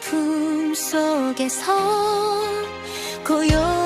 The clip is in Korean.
품 속에서 고요